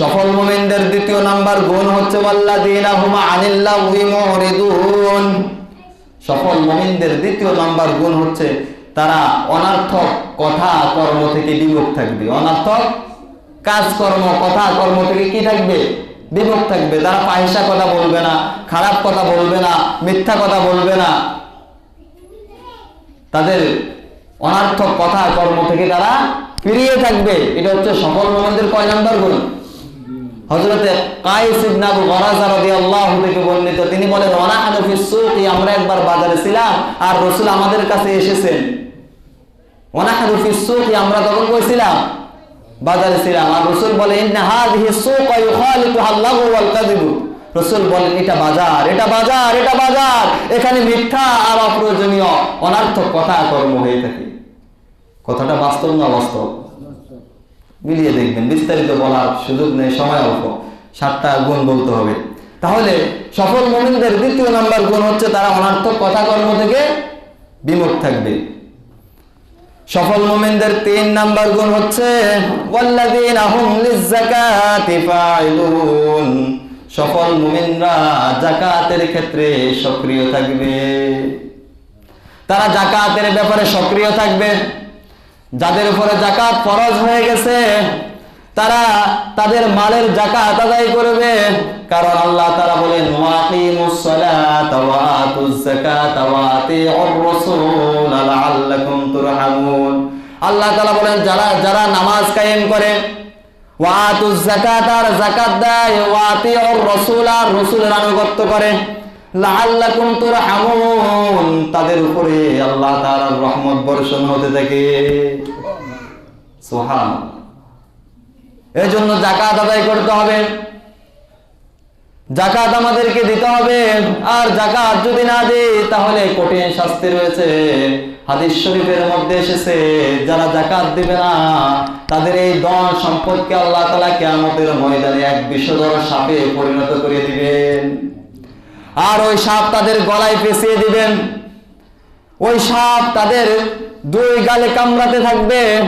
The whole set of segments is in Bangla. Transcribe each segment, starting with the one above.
সফল মুমিনদের দ্বিতীয় নাম্বার গুণ হচ্ছে সফল মুমিনদের দ্বিতীয় নাম্বার গুণ হচ্ছে তারা অনার্থক কথা কর্ম থেকে বিমুখ থাকবে। অনার্থক কাজকর্ম কথা কর্ম থেকে কি থাকবে? বিমুখ থাকবে। তারা পাহিসা কথা বলবে না, খারাপ কথা বলবে না, মিথ্যা কথা বলবে না। তাদের অনার্থক কথা কর্ম থেকে তারা ফিরিয়ে থাকবে। এটা হচ্ছে সফল মোমেনদের কয় নাম্বার গুণ? ইবনে আবু গরাজা রাদিয়াল্লাহু থেকে বর্ণিত, তিনি বলেন, ওয়ানাহানু ফিস সুকি আমরা একবার বাজারে ছিলাম আর রাসূল আমাদের কাছে এসেছেন। ওয়ানাহানু ফিস সুকি আমরা তখন কইছিলাম বাজারে ছিলাম। আর রাসূল বলেন ইন্না হাযিহি সুকা ইউখালিতুহা আল্লাহু ওয়াল কাযিবু রাসূল বলেন, এটা বাজার এটা বাজার এটা বাজার, এখানে মিথ্যা আর অপ্রয়োজনীয়, অনার্থক কথা কর্ম হয়ে থাকে। কথাটা বাস্তব না বাস্তব মিলিয়ে দেখবেন, বিস্তারিত বলার সুযোগ নেই, সময় অল্প। সাতটা গুণ বলতে হবে। তাহলে সফল মোমিনদের দ্বিতীয় নাম্বার গুণ হচ্ছে তারা অনার্থক কথা কর্ম থেকে বিমুখ থাকবে। সফল মোমিনদের তিন নাম্বার গুণ হচ্ছে সফল মুমিনরা জাকাতের ক্ষেত্রে সক্রিয় থাকবে। তারা জাকাতের ব্যাপারে সক্রিয় থাকবে। যাদের উপরে জাকাত ফরজ হয়ে গেছে, তারা তাদের মালের জাকাত আদায় করবে। কারণ আল্লাহ তারা বলেন আল্লাহ তাআলা বলেন, যারা যারা নামাজ কায়েম করে, ওয়া আতুজ যাকাত আর যাকাত দেয়, ওয়া আতিউর রাসূল আর রাসূলের আনুগত্য করে। লাআল্লাকুম তুরহামুন। তাদের উপরে আল্লাহ তাআলার রহমত বর্ষণ হতে থাকে। সুবহান এই জন্য জাকাত আদায় করতে হবে। জাকাত আমাদেরকে দিতে হবে। আর জাকাত যদি না দিই, তাহলে কঠিন শাস্তি রয়েছে। হাদিস শরীফের মধ্যে এসেছে, যারা জাকাত দিবে না, তাদের এই ধন সম্পদকে আল্লাহ তাআলা কিয়ামতের ময়দানে এক বিষধর সাপে পরিণত করে দিবেন। আর ওই সাপ তাদের গলায় পেঁচিয়ে দিবেন। ওই সাপ তাদের দুই গালে কামড়াতে থাকবে,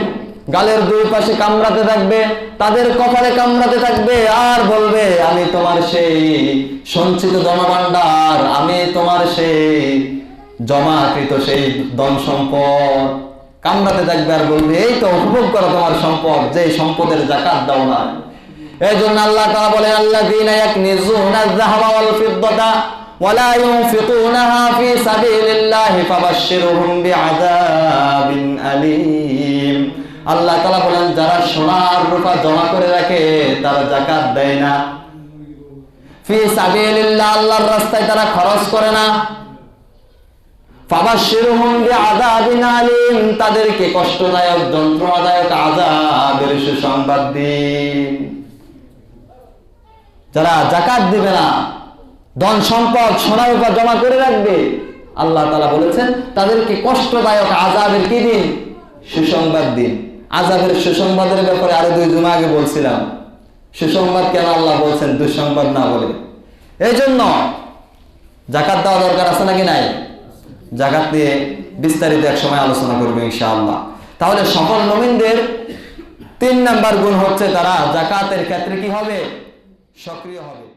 গালের দুই পাশে কামড়াতে থাকবে, তাদের কপালে কামড়াতে থাকবে আর বলবে, আমি তোমার সেই সঞ্চিত ধনভাণ্ডার আমি তোমার সেই জমাকৃত সেই ধন সম্পদ। কামড়াতে থাকবে আর বলবে, এই তো উপভোগ করো তোমার সম্পদ, যে সম্পদের জাকাত দাও না। এই জন্য আল্লাহ তাআলা বলেন, আল্লাযীনা ইয়াকনিজুনা আয-যাহাবা ওয়াল ফিদ্দাতা ওয়ালা ইউনফিকুনাহা ফি সাবিলিল্লাহি ফাবাশশিরহুম বিআযাবিন আলীম আল্লাহ তাআলা বলেন, যারা সোনা আর রূপা জমা করে রাখে, তারা যাকাত দেয় না। ফি সাবিলিল্লাহ, আল্লাহর রাস্তায় তারা খরচ করে না। আলীম, তাদেরকে কষ্টদায়ক, যন্ত্রণাদায়ক আযাবের সুসংবাদ দিন। যারা জাকাত দিবে না ধন সম্পদ সোনার উপর জমা করে রাখবে। আল্লাহ তালা বলেছেন, তাদেরকে কষ্টদায়ক আজাবের কি দিন? সুসংবাদ দিন। আজাবের সুসংবাদের ব্যাপারে আরও দুই জুমা আগে বলছিলাম। সুসংবাদ কেন আল্লাহ বলছেন, দুঃসংবাদ না বলে। এই জন্য জাকাত দেওয়া দরকার আছে নাকি নাই? জাকাত নিয়ে বিস্তারিত এক সময় আলোচনা করবে ইনশাআল্লাহ। তাহলে সকল নবীনদের তিন নাম্বার গুণ হচ্ছে তারা জাকাতের ক্ষেত্রে কি হবে? সক্রিয় হবে।